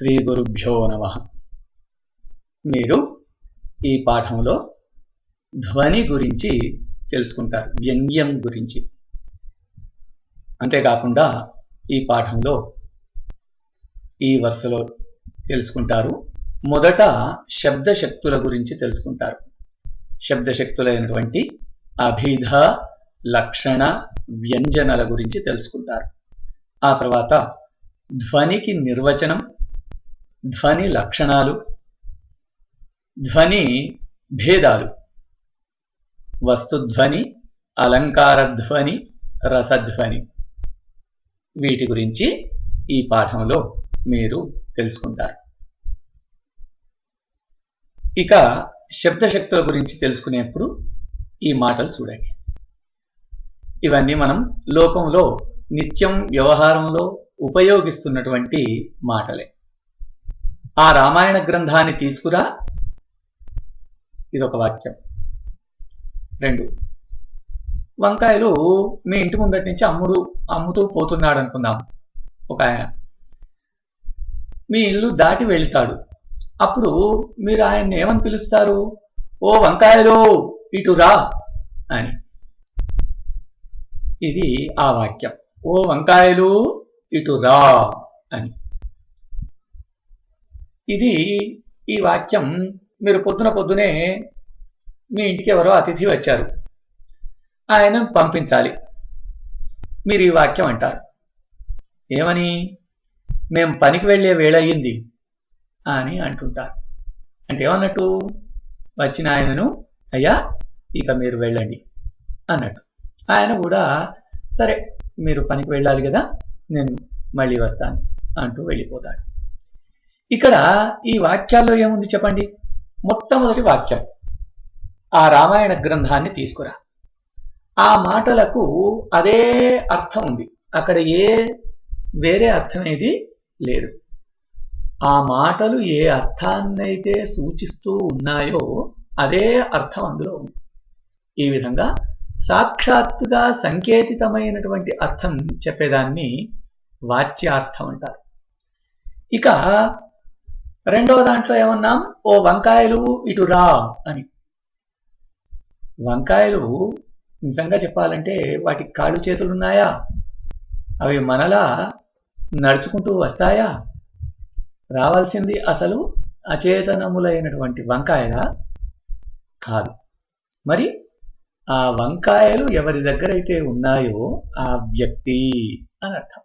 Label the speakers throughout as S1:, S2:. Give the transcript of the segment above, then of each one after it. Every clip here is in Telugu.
S1: శ్రీ గురుభ్యో నమ. మీరు ఈ పాఠంలో ధ్వని గురించి తెలుసుకుంటారు వ్యంగ్యం గురించి. అంతేకాకుండా ఈ పాఠంలో ఈ వరుసలో తెలుసుకుంటారు. మొదట శబ్దశక్తుల గురించి తెలుసుకుంటారు. శబ్దశక్తులైనటువంటి అభిధ లక్షణ వ్యంజనల గురించి తెలుసుకుంటారు. ఆ తర్వాత ధ్వనికి నిర్వచనం ధ్వని లక్షణాలు ధ్వని భేదాలు. వస్తుధ్వని అలంకార ధ్వని రసధ్వని వీటి గురించి ఈ పాఠంలో మీరు తెలుసుకుంటారు. ఇక శబ్దశక్తుల గురించి తెలుసుకునేప్పుడు ఈ మాటలు చూడండి. ఇవన్నీ మనం లోకంలో నిత్యం వ్యవహారంలో ఉపయోగిస్తున్నటువంటి మాటలే. ఆ రామాయణ గ్రంథాన్ని తీసుకురా. ఇదొక వాక్యం. రెండు. వంకాయలు మీ ఇంటి ముందటి నుంచి అమ్ముడు అమ్ముతూ పోతున్నాడు అనుకుందాం ఒక ఆయన. మీ ఇల్లు దాటి వెళ్తాడు. అప్పుడు మీరు ఆయన్ని ఏమని పిలుస్తారు? ఓ వంకాయలు ఇటు రా అని. ఇది ఆ వాక్యం. ఓ వంకాయలు ఇటు రా అని. ఇది ఈ వాక్యం మీరు పొద్దున పొద్దునే మీ ఇంటికి ఎవరో అతిథి వచ్చారు. ఆయన పంపించాలి. మీరు ఈ వాక్యం అంటారు. ఏమని? మేం పనికి వెళ్ళే వేళయ్యింది అని అంటుంటారు. అంటే ఏమన్నట్టు? వచ్చిన ఆయనను అయ్యా ఇక మీరు వెళ్ళండి అన్నట్టు. ఆయన కూడా సరే మీరు పనికి వెళ్ళాలి కదా నేను మళ్ళీ వస్తాను అంటూ వెళ్ళిపోతాడు. ఇక్కడ ఈ వాక్యాల్లో ఏముంది చెప్పండి? మొట్టమొదటి వాక్యం. ఆ రామాయణ గ్రంథాన్ని తీసుకురా. ఆ మాటలకు అదే అర్థం ఉంది. అక్కడ ఏ వేరే అర్థం ఏది లేదు. ఆ మాటలు ఏ అర్థాన్నైతే సూచిస్తూ ఉన్నాయో అదే అర్థం అందులో ఉంది. ఈ విధంగా సాక్షాత్తుగా సంకేతితమైనటువంటి అర్థం చెప్పేదాన్ని వాచ్యార్థం అంటారు. ఇక రెండవ దాంట్లో ఏమన్నాం? ఓ వంకాయలు ఇటు రా అని. వంకాయలు నిజంగా చెప్పాలంటే వాటికి కాళ్ళు చేతులు ఉన్నాయా? అవి మనలా నడుచుకుంటూ వస్తాయా? రావాల్సింది అసలు అచేతనములైనటువంటి వంకాయల? కాదు. మరి ఆ వంకాయలు ఎవరి దగ్గర అయితే ఉన్నాయో ఆ వ్యక్తి అని అర్థం.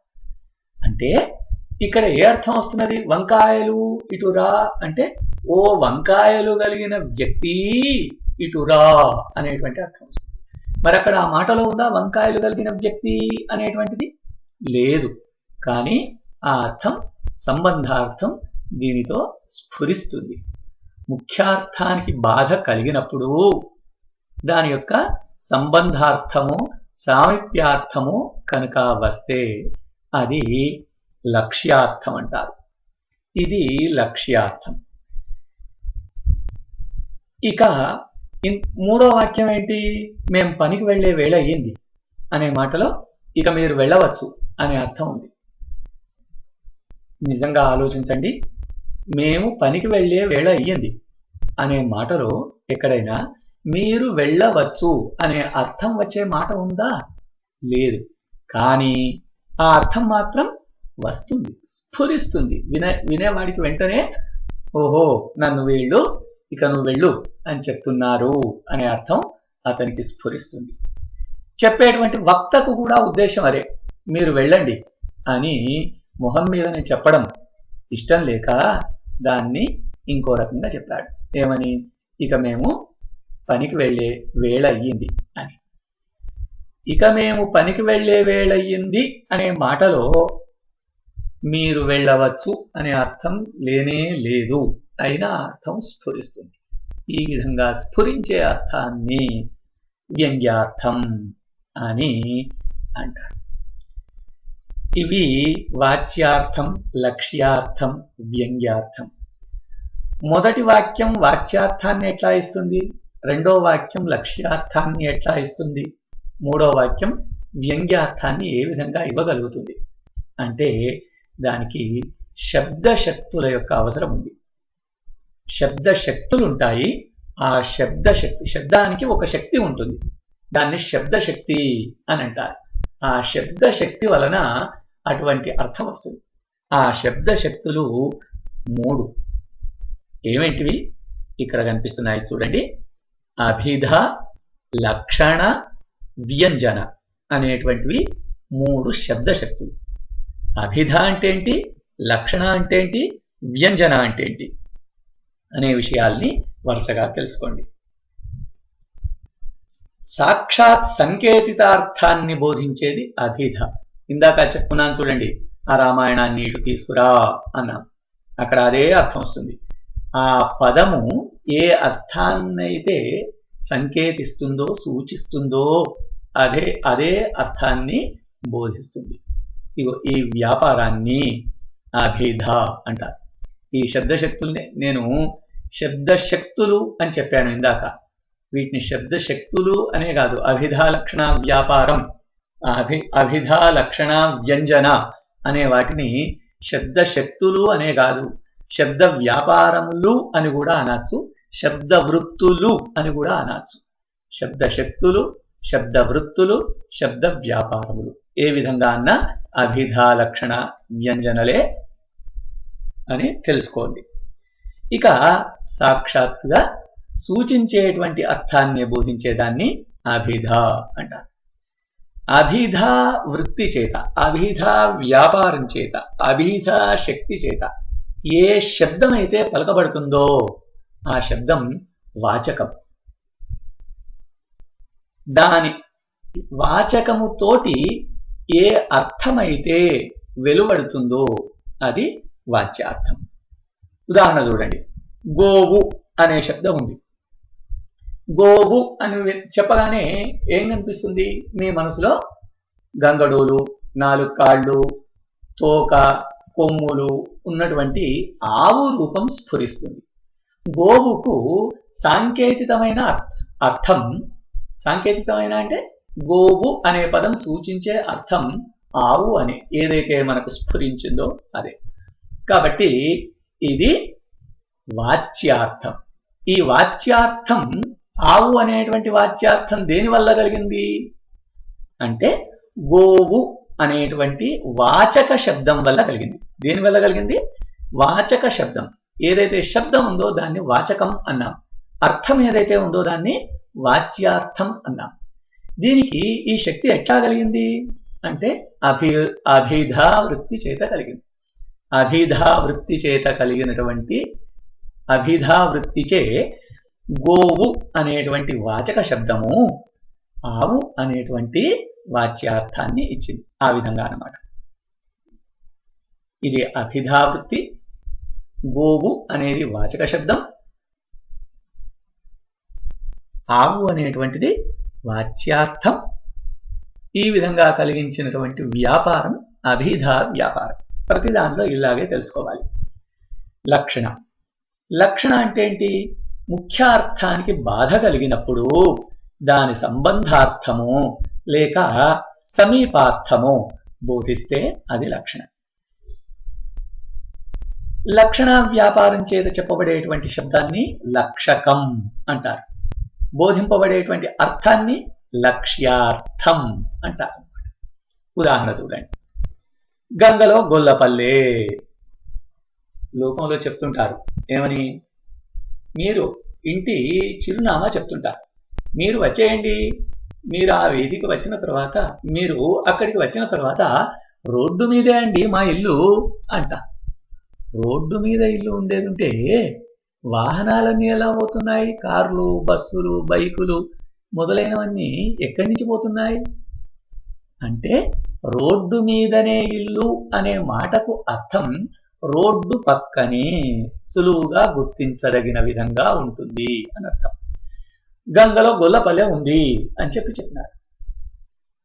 S1: అంటే ఇక్కడ ఏ అర్థం వస్తున్నది? వంకాయలు ఇటురా అంటే ఓ వంకాయలు కలిగిన వ్యక్తి ఇటురా అనేటువంటి అర్థం వస్తుంది. మరి అక్కడ ఆ మాటలో ఉందా? వంకాయలు కలిగిన వ్యక్తి అనేటువంటిది? లేదు. కానీ ఆ అర్థం సంబంధార్థం దీనితో స్ఫురిస్తుంది. ముఖ్యార్థానికి బాధ కలిగినప్పుడు దాని యొక్క సంబంధార్థము సామీప్యార్థము కనుక వస్తే అది లక్ష్యార్థం అంటారు ఇది లక్ష్యార్థం. ఇక మూడో వాక్యం ఏంటి? మేము పనికి వెళ్ళే వేళ అయ్యింది అనే మాటలో ఇక మీరు వెళ్ళవచ్చు అనే అర్థం ఉంది. నిజంగా ఆలోచించండి. మేము పనికి వెళ్ళే వేళ అయ్యింది అనే మాటలో ఎక్కడైనా మీరు వెళ్ళవచ్చు అనే అర్థం వచ్చే మాట ఉందా? లేదు. కానీ ఆ అర్థం మాత్రం వస్తుంది. స్ఫురిస్తుంది. వినే వినేవాడికి వెంటనే ఓహో నన్ను వీళ్ళు ఇక నువ్వు వెళ్ళు అని చెప్తున్నారు అనే అర్థం అతనికి స్ఫురిస్తుంది. చెప్పేటువంటి వక్తకు కూడా ఉద్దేశం అదే. మీరు వెళ్ళండి అని మొహం మీదనే చెప్పడం ఇష్టం లేక దాన్ని ఇంకో రకంగా చెప్పాడు. ఏమని? ఇక మేము పనికి వెళ్ళే వేళ అయ్యింది అని. ఇక మేము పనికి వెళ్ళే వేళ అయ్యింది అనే మాటలో మీరు వెళ్ళవచ్చు అనే అర్థం లేనే లేదు. అయినా అర్థం స్ఫురిస్తుంది. ఈ విధంగా స్ఫురించే అర్థాన్ని వ్యంగ్యార్థం అని అంటారు. ఇవి వాచ్యార్థం లక్ష్యార్థం వ్యంగ్యార్థం. మొదటి వాక్యం వాచ్యార్థాన్ని ఎట్లా ఇస్తుంది? రెండో వాక్యం లక్ష్యార్థాన్ని ఎట్లా ఇస్తుంది? మూడో వాక్యం వ్యంగ్యార్థాన్ని ఏ విధంగా ఇవ్వగలుగుతుంది? అంటే దానికి శబ్ద శక్తుల యొక్క అవసరం ఉంది. శబ్దశక్తులు ఉంటాయి ఆ శబ్ద శక్తి శబ్దానికి ఒక శక్తి ఉంటుంది. దాన్ని శబ్దశక్తి అని అంటారు. ఆ శబ్ద శక్తి వలన అటువంటి అర్థం వస్తుంది. ఆ శబ్ద శక్తులు మూడు. ఏమేంటివి? ఇక్కడ కనిపిస్తున్నాయి చూడండి. అభిధ లక్షణ వ్యంజన అనేటువంటివి మూడు శబ్ద శక్తులు అభిధ అంటే ఏంటి లక్షణ అంటే ఏంటి వ్యంజన అంటే ఏంటి అనే విషయాల్ని వరుసగా తెలుసుకోండి. సాక్షాత్ సంకేతితార్థాన్ని బోధించేది అభిధ. ఇందాక చెప్పుకున్నాను చూడండి ఆ రామాయణాన్ని ఇటు తీసుకురా అన్నాం. అక్కడ అదే అర్థం వస్తుంది. ఆ పదము ఏ అర్థాన్నైతే సంకేతిస్తుందో సూచిస్తుందో అదే అదే అర్థాన్ని బోధిస్తుంది. ఇగో ఈ వ్యాపారాన్ని అభిధ అంటారు. ఈ శబ్దశక్తుల్ని నేను శబ్దశక్తులు అని చెప్పాను ఇందాక. వీటిని శబ్దశక్తులు అనే కాదు అభిధా లక్షణ వ్యాపారం అభి అభిధా లక్షణ వ్యంజన అనే వాటిని శబ్దశక్తులు అనే కాదు శబ్ద వ్యాపారములు అని కూడా అనొచ్చు శబ్ద వృత్తులు అని కూడా అనొచ్చు. శబ్ద శక్తులు శబ్ద వృత్తులు శబ్ద వ్యాపారములు. ఏ విధంగా అన్న అభిధా లక్షణ వ్యంజనలే అని తెలుసుకోండి. ఇక సాక్షాత్తుగా సూచించేటువంటి అర్థాన్ని బోధించేదాన్ని అభిధ అంటారు. అభిధ వృత్తి చేత అభిధ వ్యాపారం చేత అభిధ శక్తి చేత ఏ శబ్దం అయితే పలకబడుతుందో ఆ శబ్దం వాచకం. దాని వాచకముతోటి ఏ అర్థమైతే వెలువడుతుందో అది వాచ్యార్థం. ఉదాహరణ చూడండి. గోవు అనే శబ్దం ఉంది. గోవు అని చెప్పగానే ఏం కనిపిస్తుంది? మీ మనసులో గంగడోలు నాలుగు కాళ్ళు తోక కొమ్ములు ఉన్నటువంటి ఆవు రూపం స్ఫురిస్తుంది. గోవుకు సాంకేతికమైన అర్థం సాంకేతికమైన అంటే గోవు అనే పదం సూచించే అర్థం ఆవు అనే ఏదైతే మనకు స్ఫురించిందో అదే. కాబట్టి ఇది వాచ్యార్థం. ఈ వాచ్యార్థం ఆవు అనేటువంటి వాచ్యార్థం దేని వల్ల కలిగింది? అంటే గోవు అనేటువంటి వాచక శబ్దం వల్ల కలిగింది. దేని వల్ల కలిగింది? వాచక శబ్దం. ఏదైతే శబ్దం ఉందో దాన్ని వాచకం అన్నాం. అర్థం ఏదైతే ఉందో దాన్ని వాచ్యార్థం అన్నాం. దీనికి ఈ శక్తి ఎట్లా కలిగింది? అంటే అభి అభిధా వృత్తి చేత కలిగింది. అభిధా వృత్తి చేత కలిగినటువంటి అభిధా వృత్తిచే గోవు అనేటువంటి వాచక శబ్దము ఆవు అనేటువంటి వాచ్యార్థాన్ని ఇచ్చింది. ఆ విధంగా అన్నమాట. ఇది అభిధావృత్తి గోవు అనేది వాచక శబ్దం ఆవు అనేటువంటిది వాచ్యార్థం. ఈ విధంగా కలిగించినటువంటి వ్యాపారం అభిధా వ్యాపారం. ప్రతి దాంట్లో ఇలాగే తెలుసుకోవాలి. లక్షణ. లక్షణ అంటే ఏంటి? ముఖ్యార్థానికి బాధ కలిగినప్పుడు దాని సంబంధార్థము లేక సమీపార్థము బోధిస్తే అది లక్షణ. లక్షణ వ్యాపారం చేత చెప్పబడేటువంటి శబ్దాన్ని లక్షకం అంటారు. బోధింపబడేటువంటి అర్థాన్ని లక్ష్యార్థం అంటారు ఉదాహరణ చూడండి. గంగలో గొల్లపల్లే. లోకంలో చెప్తుంటారు. ఏమని? మీరు ఇంటి చిరునామా చెప్తుంటారు. మీరు వచ్చేయండి. మీరు ఆ వేదిక వచ్చిన తర్వాత మీరు అక్కడికి వచ్చిన తర్వాత రోడ్డు మీదే అండి మా ఇల్లు అంట రోడ్డు మీద ఇల్లు ఉండేది ఉంటే వాహనాలన్నీ ఎలా పోతున్నాయి? కార్లు బస్సులు బైకులు మొదలైనవన్నీ ఎక్కడి నుంచి పోతున్నాయి? అంటే రోడ్డు మీదనే ఇల్లు అనే మాటకు అర్థం రోడ్డు పక్కనే సులువుగా గుర్తించదగిన విధంగా ఉంటుంది అని అర్థం. గంగలో గొల్లపల్లె ఉంది అని చెప్పి చెప్పినారు.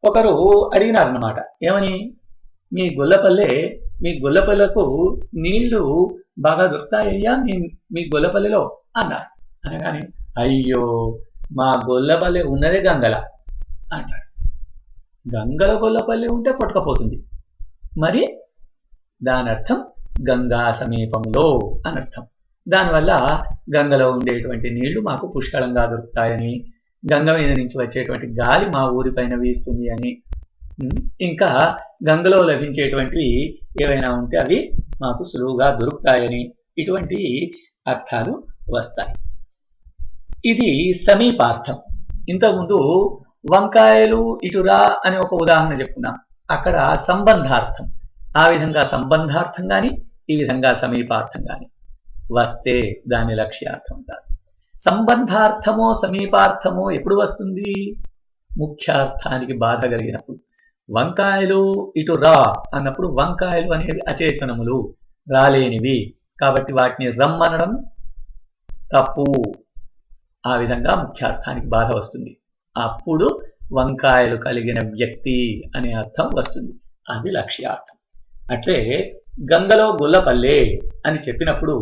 S1: ఒకరు అడిగినారన్నమాట. ఏమని? మీ గొల్లపల్లె మీ గొల్లపల్లెకు నీళ్ళు బాగా దొరుకుతాయ్యా మీ మీ గొల్లపల్లెలో అన్నారు అనగానే అయ్యో మా గొల్లపల్లె ఉన్నదే గంగల అంటాడు. గంగల గొల్లపల్లె ఉంటే కొట్టకపోతుంది. మరి? దాని అర్థం గంగా సమీపంలో అనర్థం. దానివల్ల గంగలో ఉండేటువంటి నీళ్ళు మాకు పుష్కలంగా దొరుకుతాయని గంగ మీద నుంచి వచ్చేటువంటి గాలి మా ఊరిపైన వీస్తుంది అని ఇంకా గంగలో లభించేటువంటివి ఏవైనా ఉంటే అవి మాకు సులువుగా దొరుకుతాయని ఇటువంటి అర్థాలు వస్తాయి. ఇది సమీపార్థం. ఇంతకుముందు వంకాయలు ఇటురా అని ఒక ఉదాహరణ చెప్పుకున్నాం. అక్కడ సంబంధార్థం. ఆ విధంగా సంబంధార్థం కానీ ఈ విధంగా సమీపార్థం కానీ వస్తే దాని లక్ష్యార్థం కాదు సంబంధార్థమో సమీపార్థమో ఎప్పుడు వస్తుంది? ముఖ్యార్థానికి బాధ కలిగినప్పుడు. వంకాయలు ఇటు రా అన్నప్పుడు వంకాయలు అనేవి అచేతనములు రాలేనివి. కాబట్టి వాటిని రమ్మనడం తప్పు. ఆ విధంగా ముఖ్యార్థానికి బాధ వస్తుంది. అప్పుడు వంకాయలు కలిగిన వ్యక్తి అనే అర్థం వస్తుంది. అది లక్ష్యార్థం. అట్లే గంగలో గొల్లపల్లె అని చెప్పినప్పుడు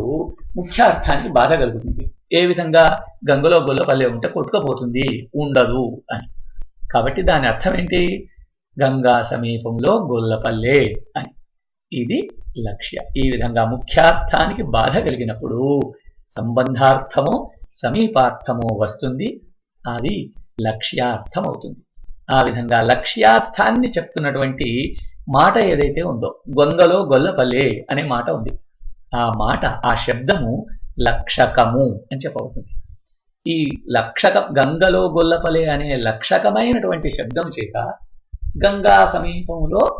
S1: ముఖ్యార్థానికి బాధ కలుగుతుంది. ఏ విధంగా? గంగలో గొల్లపల్లె ఉంటే కొట్టుకపోతుంది. ఉండదు అని. కాబట్టి దాని అర్థం ఏంటి? గంగా సమీపంలో గొల్లపల్లె అని. ఇది లక్ష్య. ఈ విధంగా ముఖ్యార్థానికి బాధ కలిగినప్పుడు సంబంధార్థము సమీపార్థము వస్తుంది. అది లక్ష్యార్థం అవుతుంది ఆ విధంగా లక్ష్యార్థాన్ని చెప్తున్నటువంటి మాట ఏదైతే ఉందో గొంగలో గొల్లపల్లె అనే మాట ఉంది. ఆ మాట ఆ శబ్దము లక్షకము అని చెప్పబడుతుంది. ఈ లక్షక గంగలో గొల్లపలే అనే లక్షకమైనటువంటి శబ్దం చేత గంగా సమీపంలో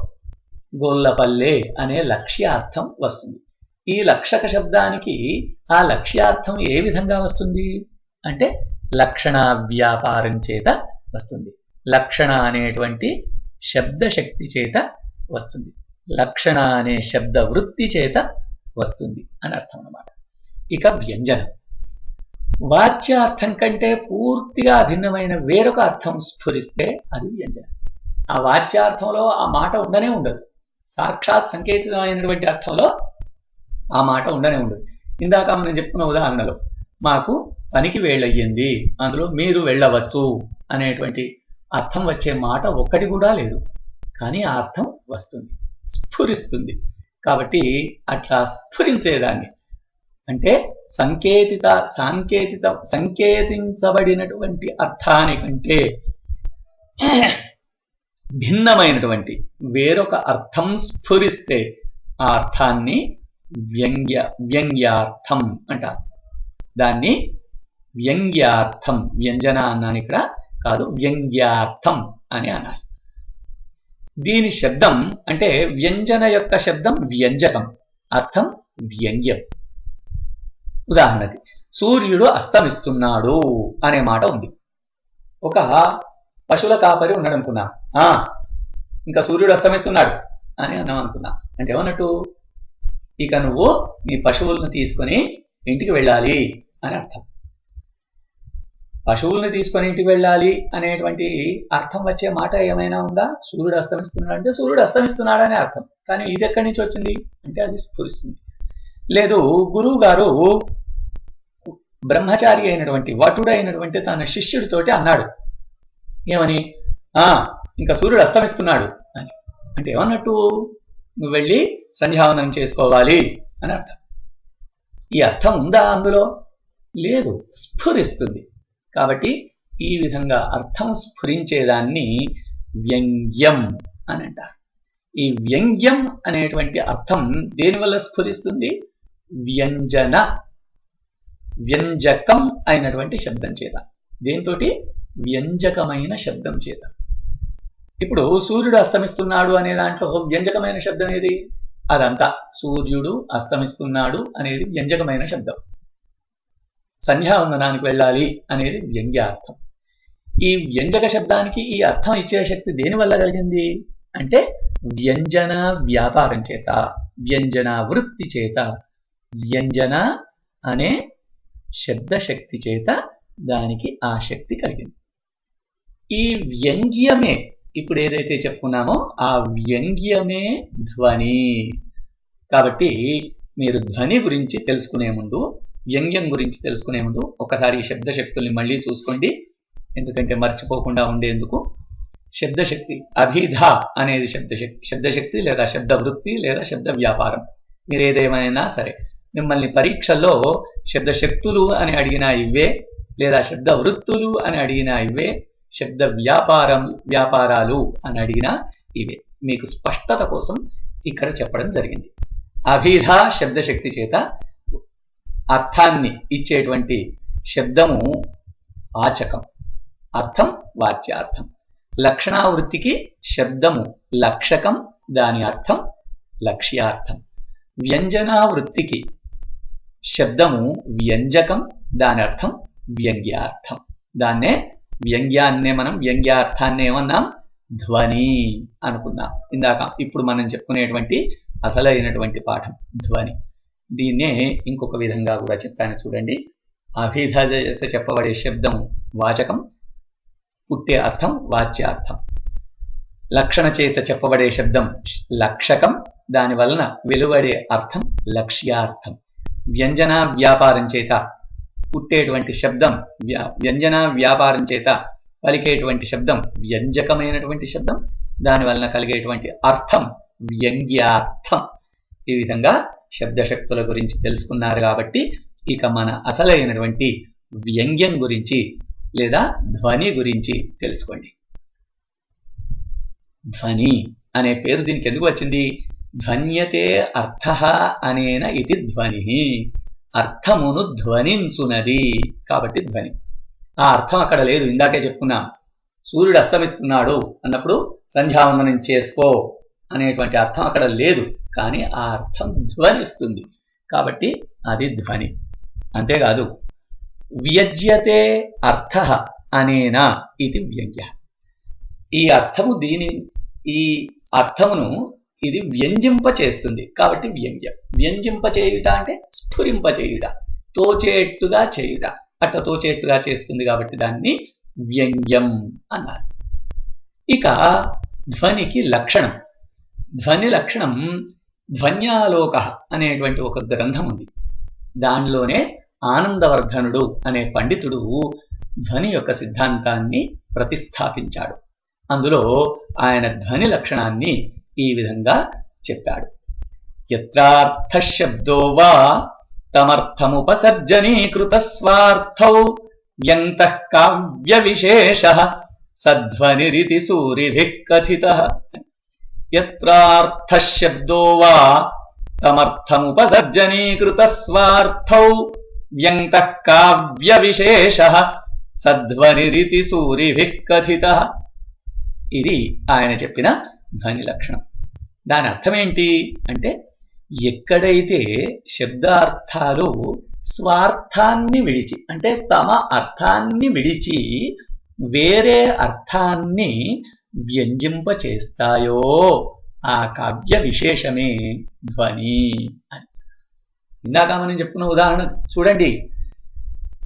S1: గొల్లపల్లె అనే లక్ష్యార్థం వస్తుంది. ఈ లక్షక శబ్దానికి ఆ లక్ష్యార్థం ఏ విధంగా వస్తుంది? అంటే లక్షణ వ్యాపారం చేత వస్తుంది. లక్షణ అనేటువంటి శబ్దశక్తి చేత వస్తుంది. లక్షణ అనే శబ్ద వృత్తి చేత వస్తుంది అని అర్థం అన్నమాట. ఇక వ్యంజనం. వాచ్యార్థం కంటే పూర్తిగా భిన్నమైన వేరొక అర్థం స్ఫురిస్తే అది వ్యంజనం. ఆ వాచ్యార్థంలో ఆ మాట ఉండనే ఉండదు. సాక్షాత్ సంకేతితమైనటువంటి అర్థంలో ఆ మాట ఉండనే ఉండదు. ఇందాక మనం చెప్పుకున్న ఉదాహరణలో మాకు పనికి వేళ్ళయ్యింది అందులో మీరు వెళ్ళవచ్చు అనేటువంటి అర్థం వచ్చే మాట ఒక్కటి కూడా లేదు. కానీ ఆ అర్థం వస్తుంది స్ఫురిస్తుంది. కాబట్టి అట్లా స్ఫురించేదాన్ని. అంటే సంకేతిత సాంకేతిత సంకేతించబడినటువంటి అర్థానికంటే భిన్నమైనటువంటి వేరొక అర్థం స్ఫురిస్తే ఆ అర్థాన్ని వ్యంగ్య వ్యంగ్యార్థం అంటారు. దాన్ని వ్యంగ్యార్థం వ్యంజన అన్నాను ఇక్కడ కాదు వ్యంగ్యార్థం అని అన్నారు. దీని శబ్దం అంటే వ్యంజన యొక్క శబ్దం వ్యంజకం అర్థం వ్యంగ్యం. ఉదాహరణకి సూర్యుడు అస్తమిస్తున్నాడు అనే మాట ఉంది. ఒక పశువుల కాపరి ఉన్నాడు అనుకున్నా ఇంకా సూర్యుడు అస్తమిస్తున్నాడు అని అన్నాం అనుకున్నా. అంటే ఏమన్నట్టు? ఇక నువ్వు మీ పశువులను తీసుకొని ఇంటికి వెళ్ళాలి అని అర్థం. పశువుల్ని తీసుకొని ఇంటికి వెళ్ళాలి అనేటువంటి అర్థం వచ్చే మాట ఏమైనా ఉందా? సూర్యుడు అస్తమిస్తున్నాడు అంటే సూర్యుడు అస్తమిస్తున్నాడు అర్థం. కానీ ఇది ఎక్కడి నుంచి వచ్చింది? అంటే అది స్ఫురిస్తుంది. లేదు గురువు గారు బ్రహ్మచారి అయినటువంటి వటుడు అయినటువంటి తన శిష్యుడితోటి అన్నాడు. ఏమని? ఆ ఇంకా సూర్యుడు అస్తమిస్తున్నాడు అని. అంటే ఏమన్నట్టు? నువ్వు వెళ్ళి సంధ్యావందనం చేసుకోవాలి అని అర్థం. ఈ అర్థం ఉందా అందులో? లేదు స్ఫురిస్తుంది. కాబట్టి ఈ విధంగా అర్థం స్ఫురించేదాన్ని వ్యంగ్యం అని అంటారు. ఈ వ్యంగ్యం అనేటువంటి అర్థం దేనివల్ల స్ఫురిస్తుంది? వ్యంజన వ్యంజకం అయినటువంటి శబ్దం చేత. దేంతో వ్యంజకమైన శబ్దం చేత. ఇప్పుడు సూర్యుడు అస్తమిస్తున్నాడు అనే దాంట్లో వ్యంజకమైన శబ్దం ఏది? అదంతా. సూర్యుడు అస్తమిస్తున్నాడు అనేది వ్యంజకమైన శబ్దం. సంధ్యావందనానికి వెళ్ళాలి అనేది వ్యంగ్యార్థం. ఈ వ్యంజక శబ్దానికి ఈ అర్థం ఇచ్చే శక్తి దేని వల్ల కలిగింది? అంటే వ్యంజన వ్యాపారం చేత వ్యంజన వృత్తి చేత వ్యంజన అనే శబ్దశక్తి చేత దానికి ఆ శక్తి కలిగింది. ఈ వ్యంగ్యమే ఇప్పుడు ఏదైతే చెప్పుకున్నామో ఆ వ్యంగ్యమే ధ్వని. కాబట్టి మీరు ధ్వని గురించి తెలుసుకునే ముందు వ్యంగ్యం గురించి తెలుసుకునే ముందు ఒకసారి శబ్దశక్తుల్ని మళ్ళీ చూసుకోండి. ఎందుకంటే మర్చిపోకుండా ఉండేందుకు. శబ్దశక్తి అభిధ అనేది శబ్దశక్తి. శబ్దశక్తి లేదా శబ్ద వృత్తి లేదా శబ్ద వ్యాపారం మీరు ఏదేమైనా సరే మిమ్మల్ని పరీక్షల్లో శబ్దశక్తులు అని అడిగిన ఇవే లేదా శబ్ద వృత్తులు అని అడిగినా ఇవే శబ్ద వ్యాపారం వ్యాపారాలు అని అడిగిన ఇవే. మీకు స్పష్టత కోసం ఇక్కడ చెప్పడం జరిగింది. అభిధ శబ్దశక్తి చేత అర్థాన్ని ఇచ్చేటువంటి శబ్దము వాచకం. అర్థం వాచ్యార్థం. లక్షణావృత్తికి శబ్దము లక్షకం దాని అర్థం లక్ష్యార్థం. వ్యంజనావృత్తికి శబ్దము వ్యంజకం దాని అర్థం వ్యంగ్యార్థం. దాన్నే వ్యంగ్యాన్నే మనం వ్యంగ్యార్థాన్ని ఏమన్నాం? ధ్వని అనుకున్నాం ఇందాక ఇప్పుడు మనం చెప్పుకునేటువంటి అసలైనటువంటి పాఠం ధ్వని. దీన్నే ఇంకొక విధంగా కూడా చెప్పాను చూడండి. అభిధజత చెప్పబడే శబ్దం వాచకం పుట్టే అర్థం వాచ్యార్థం లక్షణ చేత చెప్పబడే శబ్దం లక్షకం దాని వలన వెలువడే అర్థం లక్ష్యార్థం. వ్యంజన వ్యాపారం చేత పుట్టేటువంటి శబ్దం వ్యంజన వ్యాపారం చేత పలికేటువంటి శబ్దం వ్యంజకమైనటువంటి శబ్దం దాని వలన కలిగేటువంటి అర్థం వ్యంగ్యార్థం. ఈ విధంగా శబ్దశక్తుల గురించి తెలుసుకున్నారు కాబట్టి ఇక మన అసలైనటువంటి వ్యంగ్యం గురించి లేదా ధ్వని గురించి తెలుసుకోండి. ధ్వని అనే పేరు దీనికి ఎందుకు వచ్చింది? ధ్వన్యతే అర్థ అనేన ఇది ధ్వని. అర్థమును ధ్వనించునది కాబట్టి ధ్వని. ఆ అర్థం అక్కడ లేదు. ఇందాకే చెప్పుకున్నాం సూర్యుడు అస్తమిస్తున్నాడు అన్నప్పుడు సంధ్యావందనం చేసుకో అనేటువంటి అర్థం అక్కడ లేదు. కానీ ఆ అర్థం ధ్వనిస్తుంది. కాబట్టి అది ధ్వని. అంతేకాదు వ్యజ్యతే అర్థ అనేనా ఇది వ్యంగ్య. ఈ అర్థము దీని ఈ అర్థమును ఇది వ్యంజింప చేస్తుంది. కాబట్టి వ్యంగ్యం. వ్యంజింప చేయుట అంటే స్ఫురింప చేయుట. తోచేట్టుగా చేయుట. అట్ట తోచేట్టుగా చేస్తుంది కాబట్టి దాన్ని వ్యంగ్యం అన్నారు. ఇక ధ్వనికి లక్షణం. ధ్వని లక్షణం ధ్వన్యాలోక అనేటువంటి ఒక గ్రంథం ఉంది. దానిలోనే ఆనందవర్ధనుడు అనే పండితుడు ధ్వని యొక్క సిద్ధాంతాన్ని ప్రతిస్థాపించాడు. అందులో ఆయన ధ్వని లక్షణాన్ని ఈ విధంగా చెప్పాడు. ఎత్రార్థ శబ్దో వా తమర్థముపసర్జనీకృత స్వార్థౌ వ్యంత కావ్య విశేష సధ్వనిరితి సూరిభి కథిత. ఎత్రార్థ శబ్దో వా తమర్థముపసర్జనీకృత స్వార్థౌ వ్యంత కావ్య విశేష సధ్వనిరితి సూరిభి కథిత. ఇది ఆయన చెప్పిన ధ్వని లక్షణం. దాని అర్థం ఏంటి అంటే ఎక్కడైతే శబ్దార్థాలు స్వార్థాన్ని విడిచి అంటే తమ అర్థాన్ని విడిచి వేరే అర్థాన్ని వ్యంజింపచేస్తాయో ఆ కావ్య విశేషమే ధ్వని అని. ఇందాక మనం చెప్పుకున్న ఉదాహరణ చూడండి.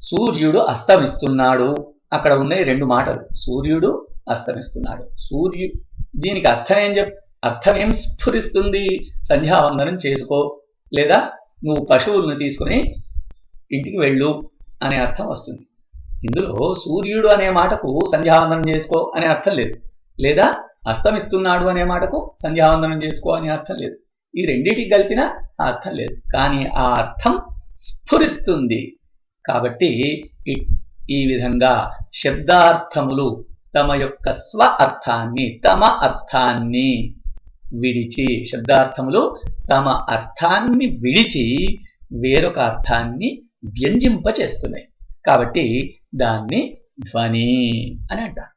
S1: సూర్యుడు అస్తమిస్తున్నాడు. అక్కడ ఉన్నాయి రెండు మాటలు. సూర్యుడు అస్తమిస్తున్నాడు. సూర్యు దీనికి అర్థం ఏం చెప్ అర్థం ఏం స్ఫురిస్తుంది? సంధ్యావందనం చేసుకో. లేదా నువ్వు పశువులను తీసుకుని ఇంటికి వెళ్ళు అనే అర్థం వస్తుంది. ఇందులో సూర్యుడు అనే మాటకు సంధ్యావందనం చేసుకో అనే అర్థం లేదు. లేదా అస్తమిస్తున్నాడు అనే మాటకు సంధ్యావందనం చేసుకో అనే అర్థం లేదు. ఈ రెండింటికి కలిపిన ఆ అర్థం లేదు. కానీ ఆ అర్థం స్ఫురిస్తుంది. కాబట్టి ఈ విధంగా శబ్దార్థములు తమ యొక్క స్వ అర్థాన్ని తమ అర్థాన్ని విడిచి శబ్దార్థములు తమ అర్థాన్ని విడిచి వేరొక అర్థాన్ని వ్యంజింప చేస్తున్నాయి కాబట్టి దాన్ని ధ్వని అని అంటారు.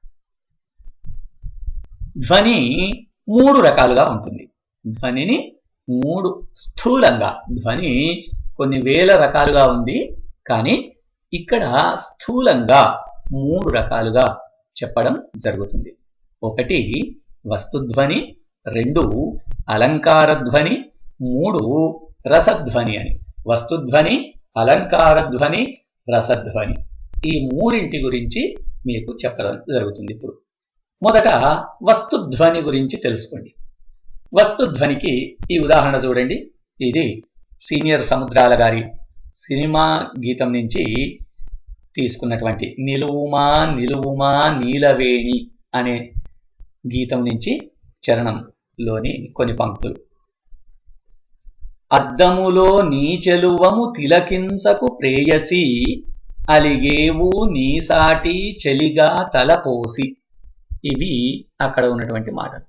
S1: ధ్వని మూడు రకాలుగా ఉంటుంది. ధ్వనిని మూడు స్థూలంగా ధ్వని కొన్ని వేల రకాలుగా ఉంది కానీ ఇక్కడ స్థూలంగా మూడు రకాలుగా చెప్పడం జరుగుతుంది. ఒకటి వస్తుధ్వని రెండు అలంకారధ్వని మూడు రసధ్వని అని. వస్తుధ్వని అలంకారధ్వని రసధ్వని. ఈ మూడింటి గురించి మీకు చెప్పడం జరుగుతుంది ఇప్పుడు. మొదట వస్తుధ్వని గురించి తెలుసుకోండి. వస్తుధ్వనికి ఈ ఉదాహరణ చూడండి. ఇది సీనియర్ సముద్రాల గారి సినిమా గీతం నుంచి తీసుకున్నటువంటి నిలువుమా నిలువుమా నీలవేణి అనే గీతం నుంచి చరణం లోని కొన్ని పంక్తులు. అద్దములో నీ చెలువము తిలకించకు ప్రేయసి అలిగేవు నీసాటి చెలిగా తలపోసి ఇవి అక్కడ ఉన్నటువంటి మాటలు.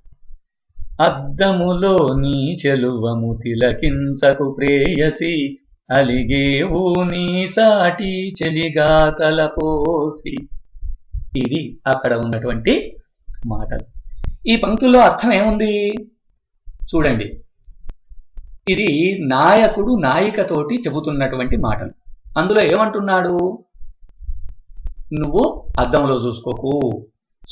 S1: అద్దములో నీ చెలువము తిలకించకు ప్రేయసి అలిగేవు నీ సాటి చెలిగా తలపోసి ఇది అక్కడ ఉన్నటువంటి మాటలు. ఈ పంక్తుల్లో అర్థం ఏముంది? చూడండి. ఇది నాయకుడు నాయికతోటి చెబుతున్నటువంటి మాటలు. అందులో ఏమంటున్నాడు? నువ్వు అద్దంలో చూసుకోకు.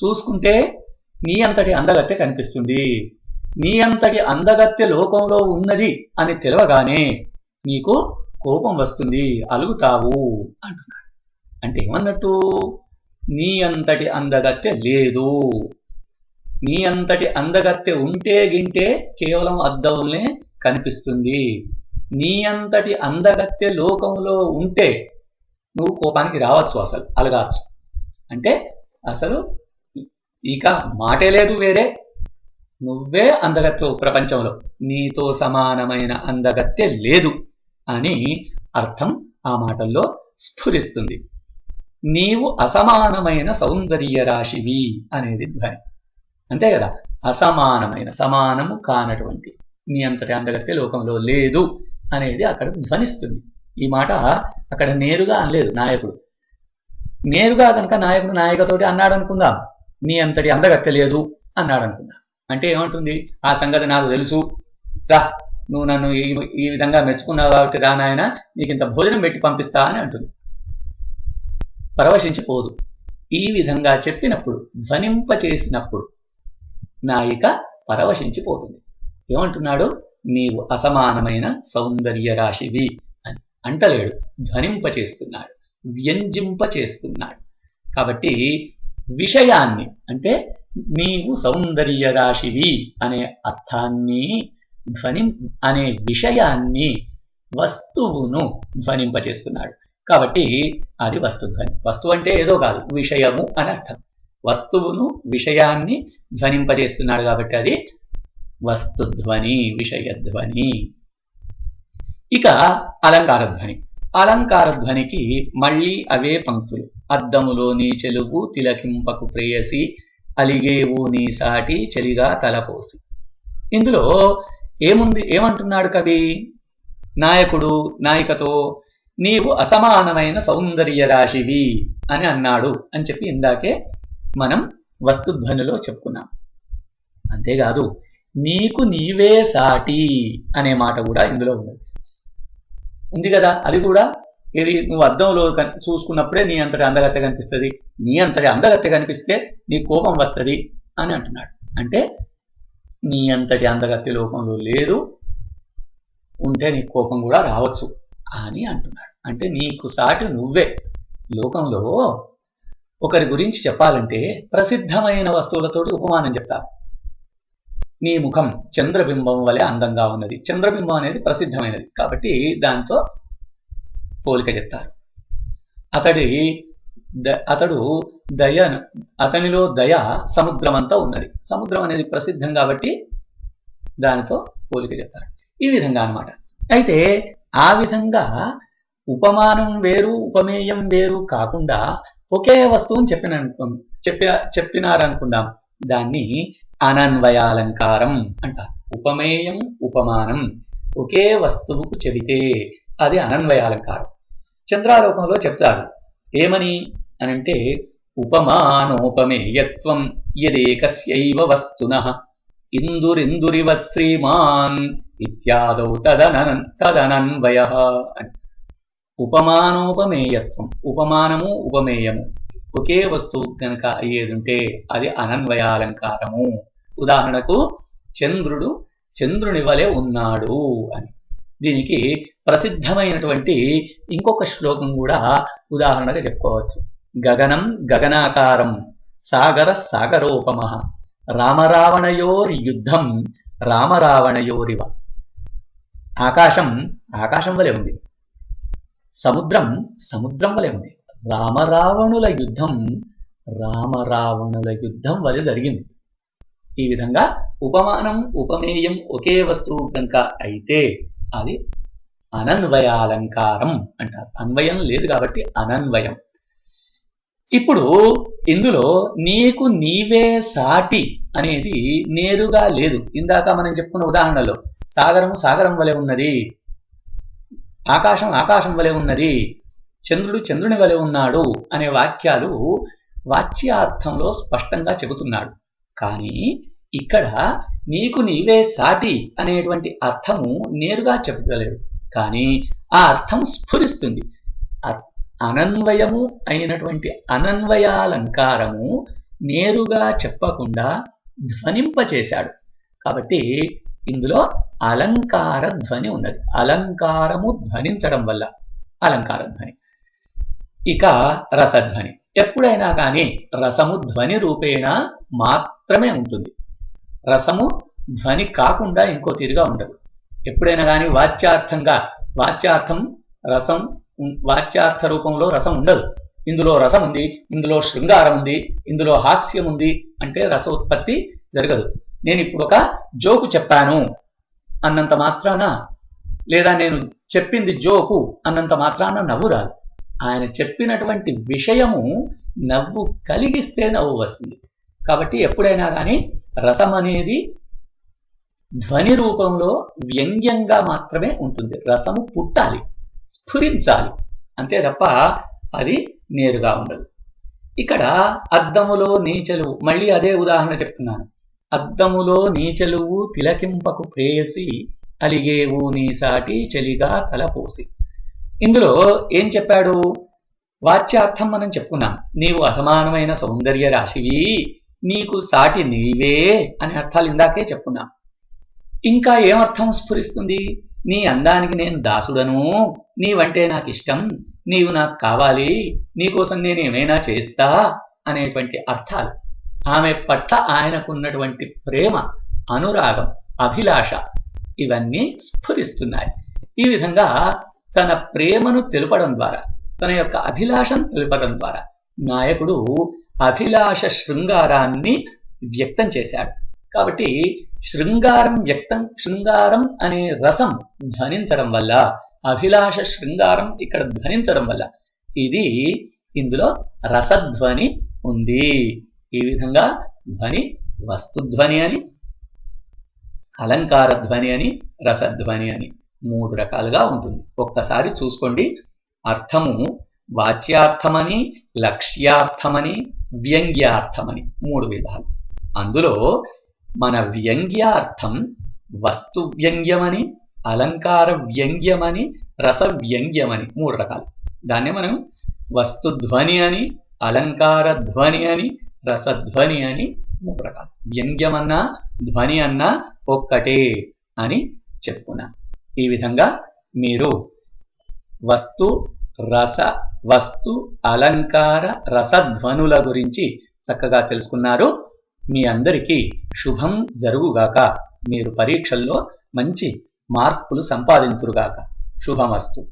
S1: చూసుకుంటే నీ అంతటి అందగత్తె కనిపిస్తుంది. నీ అంతటి అందగత్తె లోకంలో ఉన్నది అని తెలవగానే నీకు కోపం వస్తుంది. అలుగుతావు అంటున్నాడు. అంటే ఏమన్నట్టు? నీ అంతటి అందగత్తె లేదు. నీ అంతటి అందగత్తె ఉంటే గింటే కేవలం అద్దంలోనే కనిపిస్తుంది. నీ అంతటి అందగత్తె లోకంలో ఉంటే నువ్వు కోపానికి రావచ్చు అసలు అలగాచ్చు. అంటే అసలు ఇక మాటే లేదు వేరే. నువ్వే అందగత్తె ప్రపంచంలో. నీతో సమానమైన అందగత్తె లేదు అని అర్థం ఆ మాటల్లో స్ఫురిస్తుంది. నీవు అసమానమైన సౌందర్య రాశివి అనేది ధ్వని. అంతే కదా? అసమానమైన సమానము కానటువంటి నీ అంతటి అందగత్తే లోకంలో లేదు అనేది అక్కడ ధ్వనిస్తుంది. ఈ మాట అక్కడ నేరుగా అనలేదు నాయకుడు. నేరుగా కనుక నాయకుడు నాయకతోటి అన్నాడు అనుకుందాం నీ అంతటి అందగత్తె లేదు అన్నాడు అనుకుందాం అంటే ఏమంటుంది? ఆ సంగతి నాకు తెలుసు. రా నువ్వు నన్ను ఈ ఈ విధంగా మెచ్చుకున్నావు కాబట్టి రా నాయన నీకు ఇంత భోజనం పెట్టి పంపిస్తా అని అంటుంది. పరవశించిపోదు. ఈ విధంగా చెప్పినప్పుడు ధ్వనింప చేసినప్పుడు నాయిక పరవశించిపోతుంది. ఏమంటున్నాడు? నీవు అసమానమైన సౌందర్య రాశివి అని అంటలేడు. ధ్వనింపచేస్తున్నాడు. చేస్తున్నాడు వ్యంజింప చేస్తున్నాడు కాబట్టి విషయాన్ని అంటే నీవు సౌందర్య రాశివి అనే అర్థాన్ని ధ్వని అనే విషయాన్ని వస్తువును ధ్వనింపచేస్తున్నాడు. కాబట్టి అది వస్తుధ్వని వస్తువు అంటే ఏదో కాదు విషయము అని అర్థం. వస్తువును విషయాన్ని ధ్వనింపజేస్తున్నాడు కాబట్టి అది వస్తుధ్వని విషయధ్వని. ఇక అలంకార ధ్వని. అలంకార ధ్వనికి మళ్ళీ అవే పంక్తులు. అద్దములోని చెలుగు తిలకింపకు ప్రేయసి అలిగేవు నీ సాటి చెలిగా తలపోసి. ఇందులో ఏముంది ఏమంటున్నాడు కవి? నాయకుడు నాయికతో నీవు అసమానమైన సౌందర్య రాశివి అని అన్నాడు అని చెప్పి ఇందాకే మనం వస్తుధ్వనిలో చెప్పుకున్నాం. అంతేకాదు నీకు నీవే సాటి అనే మాట కూడా ఇందులో ఉన్నది. ఉంది కదా? అది కూడా ఇది నువ్వు అద్దంలో చూసుకున్నప్పుడే నీ అంతటి అందగత్తె కనిపిస్తుంది. నీ అంతటి అందగత్తె కనిపిస్తే నీ కోపం వస్తుంది అని అంటున్నాడు. అంటే నీ అంతటి అందగత్తె లోకంలో లేదు ఉంటే నీ కోపం కూడా రావచ్చు అని అంటున్నాడు. అంటే నీకు సాటి నువ్వే. లోకంలో ఒకరి గురించి చెప్పాలంటే ప్రసిద్ధమైన వస్తువులతోటి ఉపమానం చెప్తారు. నీ ముఖం చంద్రబింబం వలె అందంగా ఉన్నది. చంద్రబింబం అనేది ప్రసిద్ధమైనది. కాబట్టి దాంతో పోలిక చెప్తారు. అతడి అతడు దయ అతనిలో దయ సముద్రం అంతా ఉన్నది. సముద్రం అనేది ప్రసిద్ధం కాబట్టి దానితో పోలిక చెప్తారు. ఈ విధంగా అన్నమాట. అయితే ఆ విధంగా ఉపమానం వేరు ఉపమేయం వేరు కాకుండా ఒకే వస్తువుని చెప్పిన చెప్పి చెప్పినారనుకుందాం. దాన్ని అనన్వయాలంకారం అంటారు. ఉపమేయం ఉపమానం. ఒకే వస్తువుకు చెబితే అది అనన్వయాలంకారం. చంద్రాలోకంలో చెప్తారు ఏమని? అనంటే ఉపమానోపమేయత్వం యదేకస్యైవ వస్తున. ఇందురిందురివ శ్రీమాన్ ఇత్యాదౌ తదనన్ తదనన్వయ అని. ఉపమానోపమేయత్వం. ఉపమానము ఉపమేయము. ఒకే వస్తువు కనుక అయ్యేదుంటే అది అనన్వయాలంకారము. ఉదాహరణకు చంద్రుడు చంద్రుని వలె ఉన్నాడు అని. దీనికి ప్రసిద్ధమైనటువంటి ఇంకొక శ్లోకం కూడా ఉదాహరణగా చెప్పుకోవచ్చు. గగనం గగనాకారం సాగర సాగరోపమ రామరావణయోర్యుద్ధం రామరావణయోరివ. ఆకాశం ఆకాశం వలె ఉంది. సముద్రం సముద్రం వలె ఉంది. రామరావణుల యుద్ధం రామరావణుల యుద్ధం వలె జరిగింది. ఈ విధంగా ఉపమానం ఉపమేయం ఒకే వస్తువు కనుక అయితే అది అనన్వయాలంకారం అంటారు. అన్వయం లేదు కాబట్టి అనన్వయం. ఇప్పుడు ఇందులో నీకు నీవే సాటి అనేది నేరుగా లేదు. ఇందాక మనం చెప్పుకున్న ఉదాహరణలో సాగరం సాగరం వలె ఉన్నది. ఆకాశం ఆకాశం వలె ఉన్నది చంద్రుడు చంద్రుని వలె ఉన్నాడు అనే వాక్యాలు వాచ్యార్థంలో స్పష్టంగా చెబుతున్నాడు. కానీ ఇక్కడ నీకు నీవే సాటి అనేటువంటి అర్థము నేరుగా చెప్పగలేడు కానీ ఆ అర్థం స్ఫురిస్తుంది. అనన్వయము అయినటువంటి అనన్వయాలంకారము నేరుగా చెప్పకుండా ధ్వనింపచేశాడు. కాబట్టి ఇందులో అలంకార ధ్వని ఉన్నది. అలంకారము ధ్వనించడం వల్ల అలంకార ధ్వని. ఇక రసధ్వని. ఎప్పుడైనా కానీ రసము ధ్వని రూపేణ మాత్రమే ఉంటుంది. రసము ధ్వని కాకుండా ఇంకో తీరుగా ఉండదు. ఎప్పుడైనా కానీ వాచ్యార్థంగా వాచ్యార్థం రసం వాచ్యార్థ రూపంలో రసం ఉండదు. ఇందులో రసం ఉంది ఇందులో శృంగారం ఉంది ఇందులో హాస్యం ఉంది అంటే రస ఉత్పత్తి జరగదు. నేను ఇప్పుడు ఒక జోకు చెప్పాను అన్నంత మాత్రాన లేదా నేను చెప్పింది జోకు అన్నంత మాత్రాన నవ్వు రాదు. ఆయన చెప్పినటువంటి విషయము నవ్వు కలిగిస్తే నవ్వు వస్తుంది. కాబట్టి ఎప్పుడైనా కానీ రసం అనేది ధ్వని రూపంలో వ్యంగ్యంగా మాత్రమే ఉంటుంది. రసము పుట్టాలి స్ఫురించాలి. అంతే తప్ప అది నేరుగా ఉండదు. ఇక్కడ అద్దములో నీచలు మళ్ళీ అదే ఉదాహరణ చెప్తున్నాను. అద్దములో నీచలువు తిలకింపకు ప్రేయసి అలిగేవు నీ సాటి చలిగా తలపోసి. ఇందులో ఏం చెప్పాడు? వాచ్యార్థం మనం చెప్పుకున్నాం. నీవు అసమానమైన సౌందర్య రాశివి నీకు సాటి నీవే అనే అర్థాలు ఇందాకే చెప్పుకున్నాం. ఇంకా ఏమర్థం స్ఫురిస్తుంది? నీ అందానికి నేను దాసుడను నీవంటే నాకు ఇష్టం నీవు నాకు కావాలి నీకోసం నేను ఏమైనా చేస్తా అనేటువంటి అర్థాలు. ఆమె పట్ల ఆయనకున్నటువంటి ప్రేమ అనురాగం అభిలాష ఇవన్నీ స్ఫురిస్తున్నాయి. ఈ విధంగా తన ప్రేమను తెలుపడం ద్వారా తన యొక్క అభిలాషను తెలుపడం ద్వారా నాయకుడు అభిలాష శృంగారాన్ని వ్యక్తం చేశాడు. కాబట్టి శృంగారం వ్యక్తం శృంగారం అనే రసం ధ్వనించడం వల్ల అభిలాష శృంగారం ఇక్కడ ధ్వనించడం వల్ల ఇది ఇందులో రసధ్వని ఉంది. ఈ విధంగా ధ్వని వస్తుధ్వని అని అలంకార ధ్వని అని రసధ్వని అని మూడు రకాలుగా ఉంటుంది. ఒక్కసారి చూసుకోండి. అర్థము వాచ్యార్థమని లక్ష్యార్థమని వ్యంగ్యార్థమని మూడు విధాలు. అందులో మన వ్యంగ్యార్థం వస్తు వ్యంగ్యమని అలంకార వ్యంగ్యమని రస వ్యంగ్యమని మూడు రకాలు. దాన్ని మనం వస్తుధ్వని అని అలంకార ధ్వని అని రసధ్వని అని మూడు రకాలు వ్యంగ్యమన్నా ధ్వని అన్నా ఒక్కటే అని చెప్పుకున్నాం. ఈ విధంగా మీరు వస్తు రస వస్తు అలంకార రసధ్వనుల గురించి చక్కగా తెలుసుకున్నారు. మీ అందరికీ శుభం జరుగుగాక. మీరు పరీక్షల్లో మంచి మార్కులు సంపాదించురుగాక శుభమస్తు.